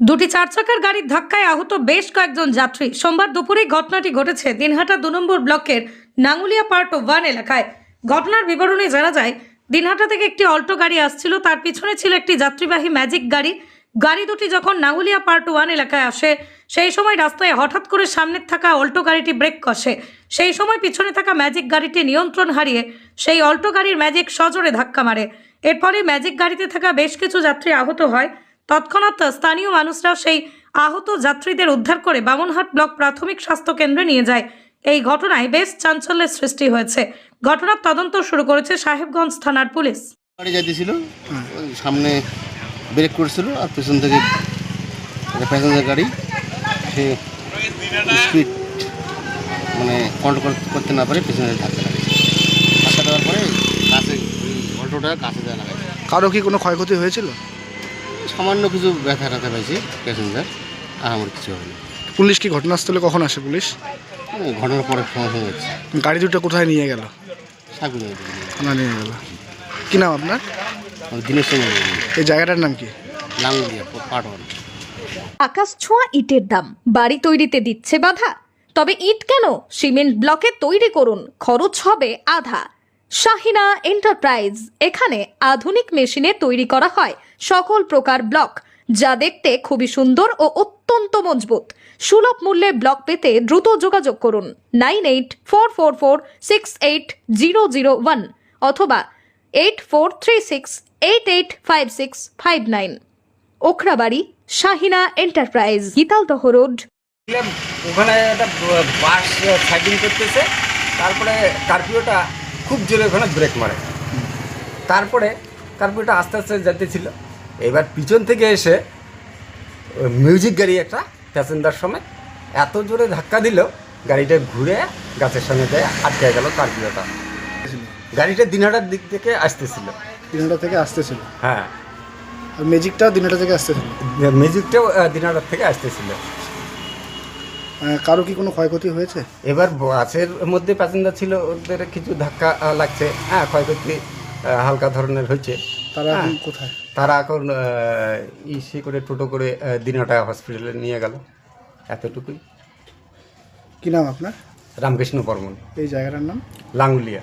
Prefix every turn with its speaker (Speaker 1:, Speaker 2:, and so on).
Speaker 1: দুটি চার চাকার গাড়ির ধাক্কায় আহত বেশ কয়েকজন যাত্রী। সোমবার দুপুরেই ঘটনাটি ঘটেছে দিনহাটা দু নম্বর ব্লকের নাঙ্গুলিয়া পার্ট ওয়ান এলাকায়। ঘটনার বিবরণে জানা যায়, দিনহাটা থেকে একটি অল্টো গাড়ি আসছিল, তার পিছনে ছিল একটি যাত্রীবাহী ম্যাজিক গাড়ি। গাড়ি দুটি যখন নাঙ্গুলিয়া পার্ট ওয়ান এলাকায় আসে, সেই সময় রাস্তায় হঠাৎ করে সামনের থাকা অল্টো গাড়িটি ব্রেক কষে। সেই সময় পিছনে থাকা ম্যাজিক গাড়িটি নিয়ন্ত্রণ হারিয়ে সেই অল্টো গাড়ির ম্যাজিক সজোরে ধাক্কা মারে। এরপরে ম্যাজিক গাড়িতে থাকা বেশ কিছু যাত্রী আহত হয়। তৎক্ষণাৎ স্থানীয় মানুষরা সেই আহত যাত্রীদের উদ্ধার করে বামনহাট ব্লক প্রাথমিক স্বাস্থ্য কেন্দ্রে নিয়ে যায়। এই ঘটনায় বেশ চাঞ্চল্যের সৃষ্টি হয়েছে। ঘটনার তদন্ত শুরু করেছে সাহেবগঞ্জ থানার পুলিশ।
Speaker 2: গাড়ি যাইতেছিল সামনে ব্রেক করছিল আর পেছন থেকে প্যাসেঞ্জার গাড়ি সে স্পিড মানে কন্ট্রোল করতে না পারে পেছনে ধাক্কা লাগে ধাক্কা দেওয়ার পরে কাছে ওই অল্টোটা কাছে দেওয়া লাগাই
Speaker 3: কারও কি কোনো ক্ষয়ক্ষতি হয়েছিল?
Speaker 2: সামান্য কিছু ব্যথা ট্যাথা পাইছে প্যাসেঞ্জার আর আমার কিছু হয়নি।
Speaker 3: পুলিশ কি ঘটনাস্থলে কখন আসে পুলিশ?
Speaker 2: এই ঘটনার পরে সমস্যা হচ্ছে
Speaker 3: গাড়ি দুটো কোথায় নিয়ে গেল? না নিয়ে গেল। কি নাম আপনার?
Speaker 2: দিনের সময়
Speaker 3: এই জায়গাটার নাম কি?
Speaker 2: পাট ওয়ান
Speaker 4: আকাশ ছোঁয়া ইটের দাম। বাড়ি তৈরিতে দিচ্ছে বাধা। তবে ইট কেন? সিমেন্ট ব্লকে তৈরি করুন। খরচ হবে আধা। শাহিনা এন্টারপ্রাইজ। এখানে আধুনিক মেশিনে তৈরি করা হয়। সকল প্রকার ব্লক, যা দেখতে খুবই সুন্দর ও অত্যন্ত মজবুত। সুলভ মূল্যে ব্লক পেতে দ্রুত যোগাযোগ করুন nine eight four four four six eight zero zero one অথবা eight four three six eight eight five six five nine. Okhrabari, Shahina enterprise, Gitaldaha road.
Speaker 5: ওখানে একটা বাস সাইডিং করতেছে। তারপরে কার্পিওটা খুব জোরে ওখানে ব্রেক মারে। তারপরে কার্পিওটা আস্তে আস্তে যেতেছিল এবার পিছন থেকে এসে মিউজিক গাড়ি একটা প্যাসেঞ্জার সময় এত জোরে ধাক্কা দিল গাড়িটা ঘুরে গাছের সঙ্গে যায় আটকে গেল তার কার্পিওটা গাড়িটা দিনহাটার দিক থেকে আসতেছিল।
Speaker 3: দিনটা থেকে আসতেছিল?
Speaker 5: হ্যাঁ।
Speaker 3: আর ম্যাজিকটাও দিনটা থেকে আসতেছিল?
Speaker 5: মিউজিকটাও আহ, দিনহাটার থেকে আসতেছিল।
Speaker 3: কারও কি কোনো ক্ষয়ক্ষতি হয়েছে?
Speaker 5: এবার বাসের মধ্যে প্যাসেঞ্জার ছিল ওদের কিছু ধাক্কা লাগছে। হ্যাঁ ক্ষয়ক্ষতি হালকা ধরনের হয়েছে।
Speaker 3: তারা। কোথায়?
Speaker 5: তারা এখন ইসে করে টোটো করে দিনাটা হসপিটালে নিয়ে গেল। এতটুকুই।
Speaker 3: কি নাম আপনার?
Speaker 5: রামকৃষ্ণ বর্মন।
Speaker 3: এই জায়গাটার নাম?
Speaker 5: লাঙ্গুলিয়া